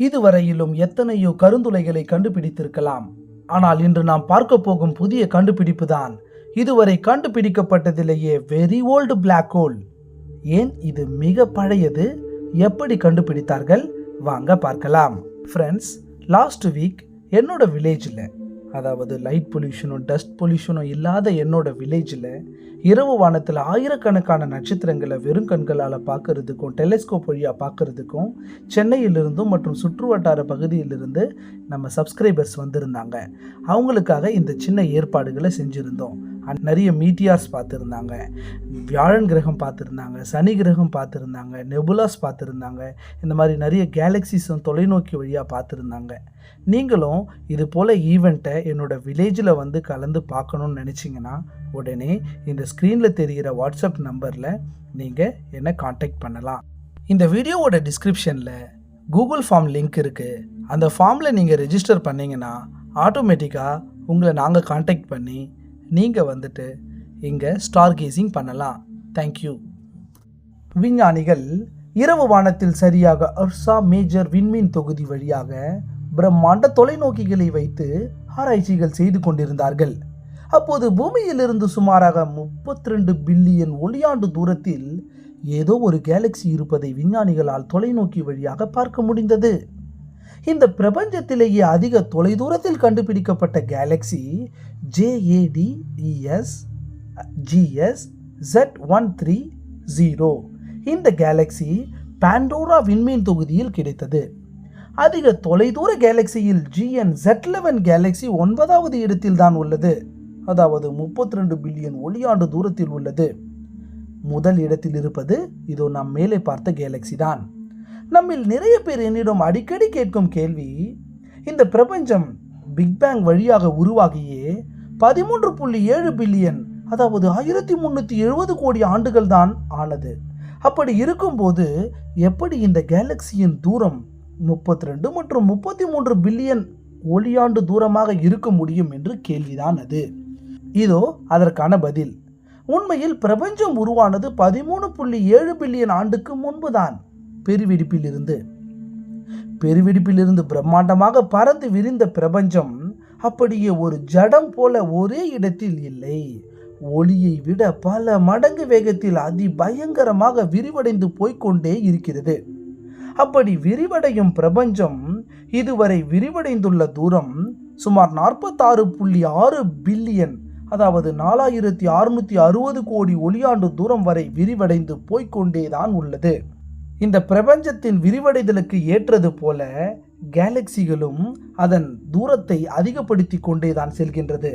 இதுவரையிலும் எத்தனையோ கருந்துளைகளை கண்டுபிடித்திருக்கலாம். ஆனால் இன்று நாம் பார்க்க போகும் புதிய கண்டுபிடிப்பு தான். இதுவரை கண்டுபிடிக்கப்பட்டதிலேயே வெரி ஓல்டு பிளாக் ஹோல் ஏன் இது மிக பழையது? எப்படி கண்டுபிடித்தார்கள்? வாங்க பார்க்கலாம். ஃப்ரெண்ட்ஸ் லாஸ்ட் வீக் என்னோட வில்லேஜில் அதாவது லைட் பொல்யூஷனும் டஸ்ட் பொல்யூஷனும் இல்லாத என்னோட வில்லேஜில் இரவு வானத்தில் ஆயிரக்கணக்கான நட்சத்திரங்களை வெறும் கண்களால் பார்க்கறதுக்கும் டெலிஸ்கோப் வழியாக பார்க்கறதுக்கும் சென்னையிலிருந்தும் மற்றும் சுற்றுவட்டார பகுதியிலிருந்து நம்ம சப்ஸ்கிரைபர்ஸ் வந்திருந்தாங்க. அவங்களுக்காக இந்த சின்ன ஏற்பாடுகளை செஞ்சுருந்தோம். நிறைய மீட்டியார்ஸ் பார்த்துருந்தாங்க. வியாழன் கிரகம் பார்த்துருந்தாங்க சனி கிரகம் பார்த்துருந்தாங்க நெபுலாஸ் பார்த்துருந்தாங்க இந்த மாதிரி நிறைய கேலக்சிஸும் தொலைநோக்கி வழியாக பார்த்துருந்தாங்க. நீங்களும் இது போல் ஈவெண்ட்டை என்னோட வில்லேஜில் வந்து கலந்து பார்க்கணுன்னு நினச்சிங்கன்னா உடனே இந்த ஸ்க்ரீனில் தெரிகிற வாட்ஸ்அப் நம்பரில் நீங்கள் என்னை காண்டாக்ட் பண்ணலாம். இந்த வீடியோவோட டிஸ்கிரிப்ஷனில் கூகுள் ஃபார்ம் லிங்க் இருக்குது அந்த ஃபார்மில் நீங்கள் ரெஜிஸ்டர் பண்ணிங்கன்னா ஆட்டோமேட்டிக்காக உங்களை நாங்கள் காண்டாக்ட் பண்ணி நீங்கள் வந்துட்டு இங்கே ஸ்டார் கேசிங் பண்ணலாம் தேங்க்யூ விஞ்ஞானிகள் இரவு வானத்தில் சரியாக அர்சா மேஜர் விண்மீன் தொகுதி வழியாக பிரம்மாண்ட தொலைநோக்கிகளை வைத்து ஆராய்ச்சிகள் செய்து கொண்டிருந்தார்கள். அப்போது பூமியிலிருந்து சுமாராக 32 பில்லியன் ஒளியாண்டு தூரத்தில் ஏதோ ஒரு கேலக்சி இருப்பதை விஞ்ஞானிகளால் தொலைநோக்கி வழியாக பார்க்க முடிந்தது. இந்த பிரபஞ்சத்திலேயே அதிக தொலைதூரத்தில் கண்டுபிடிக்கப்பட்ட galaxy JADES GS z one three zero இந்த கேலக்சி பாண்டோரா விண்மீன் தொகுதியில் கிடைத்தது. அதிக தொலைதூர கேலக்சியில் ஜிஎன் ஜெட் லெவன் கேலக்சி ஒன்பதாவது இடத்தில் தான் உள்ளது. அதாவது 32 பில்லியன் ஒளியாண்டு தூரத்தில் உள்ளது. முதல் இடத்தில் இருப்பது இதோ நாம் மேலே பார்த்த கேலக்சி தான். நம்மில் நிறைய பேர் என்னிடம் அடிக்கடி கேட்கும் கேள்வி இந்த பிரபஞ்சம் பிக் பேங் வழியாக உருவாகியே பதிமூன்று புள்ளி ஏழு பில்லியன் அதாவது ஆயிரத்தி முந்நூற்றி எழுபது கோடி ஆண்டுகள் தான் ஆனது. அப்படி இருக்கும்போது எப்படி இந்த கேலக்சியின் தூரம் முப்பத்தி ரெண்டு மற்றும் முப்பத்தி மூன்று பில்லியன் ஒளியாண்டு தூரமாக இருக்க முடியும் என்று கேள்விதான் அது. இதோ அதற்கான பதில். உண்மையில் பிரபஞ்சம் உருவானது பதிமூணு புள்ளி ஏழு பில்லியன் ஆண்டுக்கு முன்புதான். பெருவெடிப்பிலிருந்து. பெருவெடிப்பிலிருந்து பிரம்மாண்டமாக பறந்து விரிந்த பிரபஞ்சம் அப்படியே ஒரு ஜடம் போல ஒரே இடத்தில் இல்லை. ஒளியை விட பல மடங்கு வேகத்தில் அதி பயங்கரமாக விரிவடைந்து போய்கொண்டே இருக்கிறது. அப்படி விரிவடையும் பிரபஞ்சம் இதுவரை விரிவடைந்துள்ள தூரம் சுமார் நாற்பத்தாறு புள்ளி ஆறு பில்லியன் அதாவது நாலாயிரத்தி அறுநூத்தி அறுபது கோடி ஒளியாண்டு தூரம் வரை விரிவடைந்து போய்க்கொண்டேதான் உள்ளது. இந்த பிரபஞ்சத்தின் விரிவடைதலுக்கு ஏற்றது போல கேலக்சிகளும் அதன் தூரத்தை அதிகப்படுத்தி கொண்டே தான் செல்கின்றது.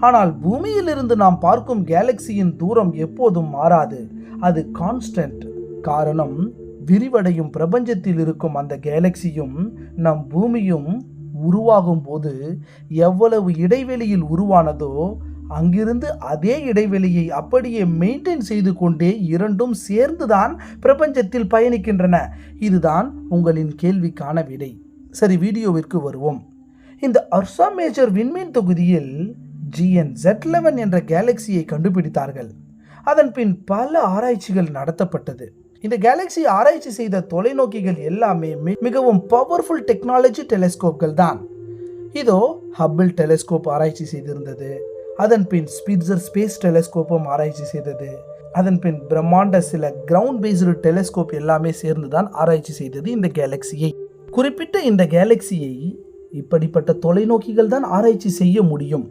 ஆனால் பூமியிலிருந்து நாம் பார்க்கும் கேலக்சியின் தூரம் எப்போதும் மாறாது. அது கான்ஸ்டன்ட் காரணம் விரிவடையும் பிரபஞ்சத்தில் இருக்கும் அந்த கேலக்சியும் நம் பூமியும் உருவாகும் போது எவ்வளவு இடைவெளியில் உருவானதோ அங்கிருந்து அதே இடைவெளியை அப்படியே மெயின்டைன் செய்து கொண்டே இரண்டும் சேர்ந்துதான் பிரபஞ்சத்தில் பயணிக்கின்றன. இதுதான் உங்களின் கேள்விக்கான விடை. சரி வீடியோவிற்கு வருவோம். இந்த அர்சா மேஜர் விண்மீன் தொகுதியில் ஜிஎன் ஜெட் லெவன் என்ற கேலக்சியை கண்டுபிடித்தார்கள். அதன் பின் பல ஆராய்ச்சிகள் நடத்தப்பட்டது. இந்த கேலக்சி ஆராய்ச்சி செய்த தொலைநோக்கிகள் எல்லாமே மிகவும் பவர்ஃபுல் டெக்னாலஜி டெலிஸ்கோப்கள் தான். இதோ ஹப்பிள் டெலிஸ்கோப் ஆராய்ச்சி செய்திருந்தது. அதன் பின் ஸ்பிட்சர் ஸ்பேஸ் டெலிஸ்கோப்பும் ஆராய்ச்சி செய்தது. அதன் பின் பிரம்மாண்ட சில கிரவுண்ட் பேஸ்டு டெலிஸ்கோப் எல்லாமே சேர்ந்து தான் ஆராய்ச்சி செய்தது இந்த கேலக்சியை குறிப்பிட்ட இந்த கேலக்சியை இப்படிப்பட்ட தொலைநோக்கிகள் தான் ஆராய்ச்சி செய்ய முடியும்.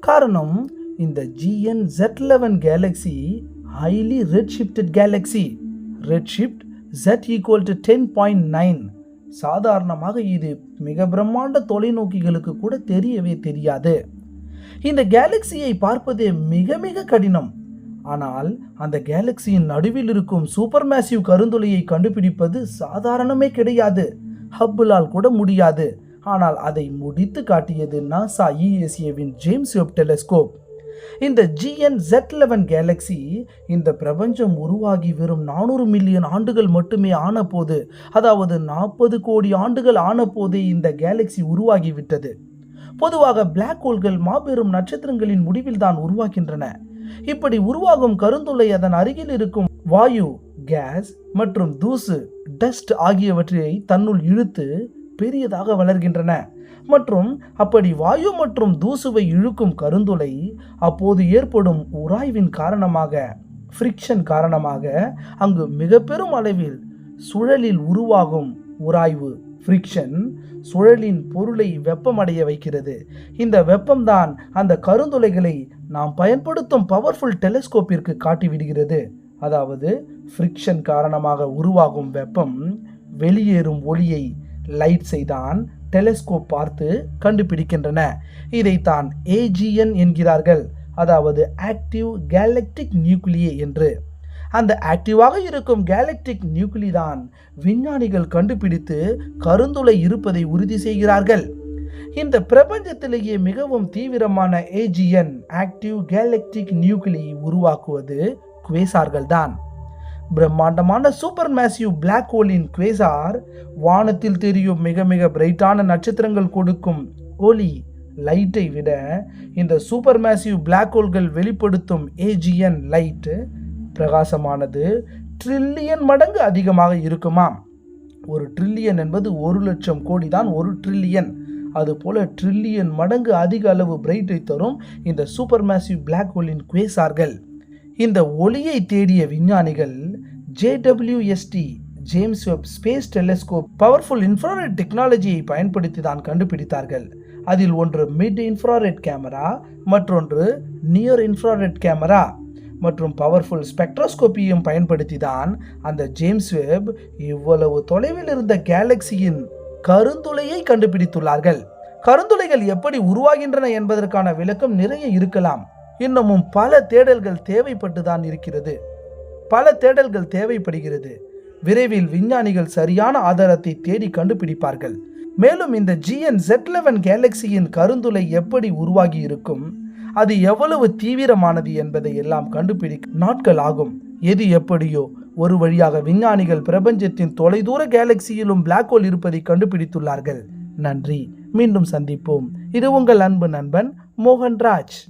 காரணம் இந்த GN z eleven galaxy highly red shifted galaxy red shift z equal to ten point nine சாதாரணமாக இது மிக பிரம்மாண்ட தொலைநோக்கிகளுக்கு கூட தெரியவே தெரியாது. இந்த கேலக்சியை பார்ப்பதே மிக மிக கடினம். ஆனால் அந்த கேலக்சியின் நடுவில் இருக்கும் சூப்பர் மேசிவ் கருந்துளையை கண்டுபிடிப்பது சாதாரணமே கிடையாது. ஹப்புலால் கூட முடியாது. ஆனால் அதை முடித்து காட்டியது நாசா இஎஸ்ஏவின் ஜேம்ஸ் வெப் டெலிஸ்கோப் இந்த ஜிஎன் ஜெட் லெவன் கேலக்சி இந்த பிரபஞ்சம் உருவாகி வெறும் நானூறு மில்லியன் ஆண்டுகள் மட்டுமே ஆன போது அதாவது நாற்பது கோடி ஆண்டுகள் ஆன போதே இந்த கேலக்சி உருவாகிவிட்டது. பொதுவாக பிளாக் ஹோல்கள் மாபெரும் நட்சத்திரங்களின் முடிவில் தான் உருவாகின்றன. இப்படி உருவாகும் கருந்துளை அதன் அருகில் இருக்கும் வாயு கேஸ் மற்றும் தூசு டஸ்ட் ஆகியவற்றை தன்னுள் இழுத்து பெரியதாக வளர்கின்றன. மற்றும் அப்படி வாயு மற்றும் தூசுவை இழுக்கும் கருந்துளை அப்போது ஏற்படும் உராய்வின் காரணமாக ஃப்ரிக்ஷன் காரணமாக அங்கு மிக பெரும் அளவில் சுழலில் உருவாகும் உராய்வு. ஃப்ரிக்ஷன் சுழலின் பொருளை வெப்பமடைய வைக்கிறது. இந்த வெப்பம்தான் அந்த கருந்துளைகளை நாம் பயன்படுத்தும் பவர்ஃபுல் டெலிஸ்கோப்பிற்கு காட்டிவிடுகிறது. அதாவது ஃப்ரிக்ஷன் காரணமாக உருவாகும் வெப்பம் வெளியேறும் ஒளியை லைட்ஸை தான் டெலிஸ்கோப் பார்த்து கண்டுபிடிக்கின்றன. இதைத்தான் ஏஜிஎன் என்கிறார்கள். அதாவது ஆக்டிவ் கேலக்டிக் நியூக்ளியே என்று. அந்த ஆக்டிவாக இருக்கும் கேலக்டிக் நியூக்ளி தான் விஞ்ஞானிகள் கண்டுபிடித்து கருந்துளை இருப்பதை உறுதி செய்கிறார்கள். இந்த பிரபஞ்சத்திலேயே மிகவும் தீவிரமான ஏஜிஎன் ஆக்டிவ் கேலக்டிக் நியூக்ளி உருவாக்குவது குவேசார்கள் தான் பிரம்மாண்டமான சூப்பர் மேசிவ் பிளாக் ஹோலின் குவேசார் வானத்தில் தெரியும் மிக மிக பிரைட்டான நட்சத்திரங்கள் கொடுக்கும் ஒலி லைட்டை விட இந்த சூப்பர் மேசிவ் பிளாக் ஹோல்கள் வெளிப்படுத்தும் ஏஜிஎன் லைட்டு பிரகாசமானது ட்ரில்லியன் மடங்கு அதிகமாக இருக்குமாம் ஒரு ட்ரில்லியன் என்பது ஒரு லட்சம் கோடி தான் ஒரு ட்ரில்லியன் அதுபோல ட்ரில்லியன் மடங்கு அதிக அளவு பிரைட்டை தரும் இந்த சூப்பர் மேசிவ் பிளாக் ஹோலின் குவேசார்கள். இந்த ஒளியை தேடிய விஞ்ஞானிகள் JWST James Webb space telescope powerful infrared டெக்னாலஜியை பயன்படுத்தி தான் கண்டுபிடித்தார்கள். அதில் ஒன்று மிட் இன்ஃப்ராரெட் கேமரா மற்றொன்று நியர் இன்ஃப்ராரெட் கேமரா மற்றும் பவர்ஃபுல் ஸ்பெக்ட்ரோஸ்கோப்பியும் பயன்படுத்தி தான் அந்த ஜேம்ஸ் வெப் இவ்வளவு தொலைவில் இருந்த கேலக்சியின் கருந்துளையை கண்டுபிடித்துள்ளார்கள். கருந்துளைகள் எப்படி உருவாகின்றன என்பதற்கான விளக்கம் நிறைய இருக்கலாம். இன்னமும் பல தேடல்கள் தேவைப்பட்டு தான் இருக்கிறது. பல தேடல்கள் தேவைப்படுகிறது. விரைவில் விஞ்ஞானிகள் சரியான ஆதாரத்தை தேடி கண்டுபிடிப்பார்கள். மேலும் இந்த ஜிஎன் ஜெட் லெவன் கேலக்சியின் கருந்துளை எப்படி உருவாகி இருக்கும் அது எவ்வளவு தீவிரமானது என்பதை எல்லாம் கண்டுபிடிக்க நாட்கள் ஆகும் எது எப்படியோ ஒரு வழியாக விஞ்ஞானிகள் பிரபஞ்சத்தின் தொலைதூர கேலக்சியிலும் பிளாக் ஹோல் இருப்பதை கண்டுபிடித்துள்ளார்கள். நன்றி. மீண்டும் சந்திப்போம். இது உங்கள் அன்பு நண்பன் மோகன்ராஜ்.